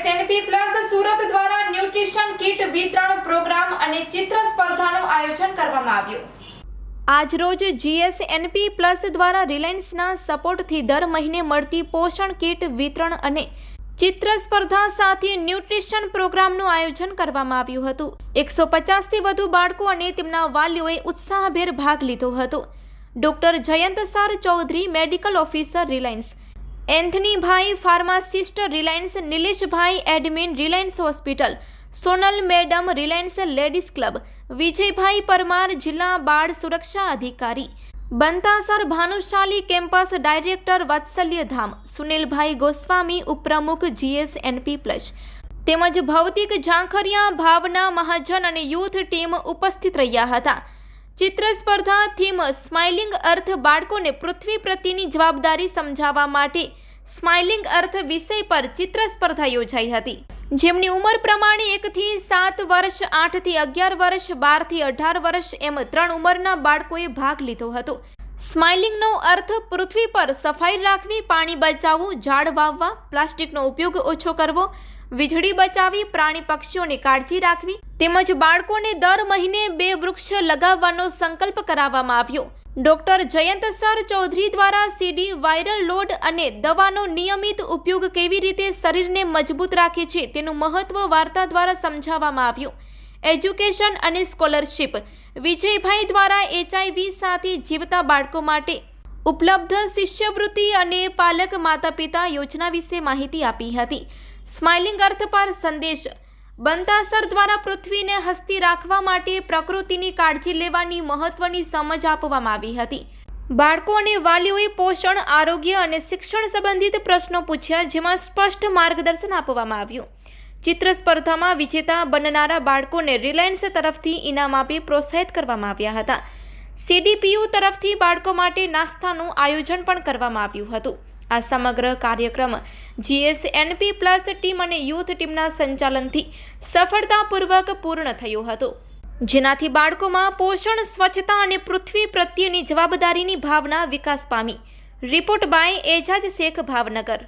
SNP plus Surat દ્વારા nutrition kit વિતરણ programme અને ચિત્ર સ્પર્ધાનું આયોજન કરવામાં આવ્યું. આજરોજ જીએસએનપી પ્લસ દ્વારા રિલાયન્સના સપોર્ટથી દર મહિને મળતી પોષણ કીટ વિતરણ અને ચિત્ર સ્પર્ધા સાથે ન્યુટ્રિશન પ્રોગ્રામનું આયોજન કરવામાં આવ્યું હતું. એકસો પચાસથી વધુ બાળકો અને તેમના વાલીઓએ ઉત્સાહભેર ભાગ લીધો હતો. ડૉક્ટર જયંત સાર Chaudhary, medical officer Reliance. એન્થનીભાઈ pharmacist, Reliance નિલેશભાઈ admin, Reliance hospital. Sonal madam, Reliance ladies club. Vijaybhai Parmar, જિલ્લા બાળ સુરક્ષા અધિકારી. બંતાસર ભાનુશાલી કેમ્પસ ડાયરેક્ટર વાત્સલ્ય ધામ સુનિલભાઈ ગોસ્વામી ઉપપ્રમુખ, જીએસએનપી પ્લસ. તેમજ ભૌતિક ઝાંખરિયા ભાવના મહાજન અને યુથ ટીમ ઉપસ્થિત રહ્યા હતા. ચિત્ર સ્પર્ધા થીમ, સ્માઇલિંગ અર્થ બાળકોને પૃથ્વી પ્રત્યેની જવાબદારી સમજાવવા માટે સ્માઇલિંગ અર્થ વિષય પર ચિત્ર સ્પર્ધા યોજાઈ હતી. જેમની ઉંમર પ્રમાણે એકથી સાત વર્ષ, આઠથી અગિયાર વર્ષ, બારથી અઢાર વર્ષ એમ ત્રણ ઉંમરના બાળકોએ ભાગ લીધો હતો. સ્માઇલિંગનો અર્થ પૃથ્વી પર સફાઈ રાખવી, પાણી બચાવવું, ઝાડ વાવવા, પ્લાસ્ટિકનો ઉપયોગ ઓછો કરવો, વીજળી બચાવી, પ્રાણી પક્ષીઓની કાળજી રાખવી, તેમજ બાળકોને દર મહિને બે વૃક્ષ લગાવવાનો સંકલ્પ કરાવવામાં આવ્યો. ડોક્ટર જયંત સર ચૌધરી દ્વારા સીડી, વાયરલ લોડ અને દવાનો નિયમિત ઉપયોગ કેવી રીતે શરીરને મજબૂત રાખે છે તેનું મહત્વ વાર્તા દ્વારા સમજાવવામાં આવ્યું. એજ્યુકેશન અને સ્કોલરશિપ. વિજયભાઈ દ્વારા એચઆઈવી સાથે જીવતા બાળકો માટે ઉપલબ્ધ શિષ્યવૃત્તિ અને પાલક માતા પિતા યોજના વિશે માહિતી આપી હતી. સ્માઇલિંગ અર્થ પર સંદેશ. બંતાસર દ્વારા પૃથ્વીને હસ્તી રાખવા માટે પ્રકૃતિની કાળજી લેવાની મહત્વની સમજ આપવામાં આવી હતી. બાળકો અને વાલીઓએ પોષણ, આરોગ્ય અને શિક્ષણ સંબંધિત પ્રશ્નો પૂછ્યા, જેમાં સ્પષ્ટ માર્ગદર્શન આપવામાં આવ્યું. ચિત્ર સ્પર્ધામાં વિજેતા બનનારા બાળકોને રિલાયન્સ તરફથી ઇનામ આપી પ્રોત્સાહિત કરવામાં આવ્યા હતા. સીડીપીયુ તરફથી બાળકો માટે નાસ્તાનું આયોજન પણ કરવામાં આવ્યું હતું. આ સમગ્ર કાર્યક્રમ જીએસએનપી પ્લસ ટીમ અને યુથ ટીમના સંચાલનથી સફળતાપૂર્વક પૂર્ણ થયો હતો. જેનાથી બાળકોમાં પોષણ, સ્વચ્છતા અને પૃથ્વી પ્રત્યેની જવાબદારીની ભાવના વિકાસ પામી. Report by Ejaz Shaikh, Bhavnagar.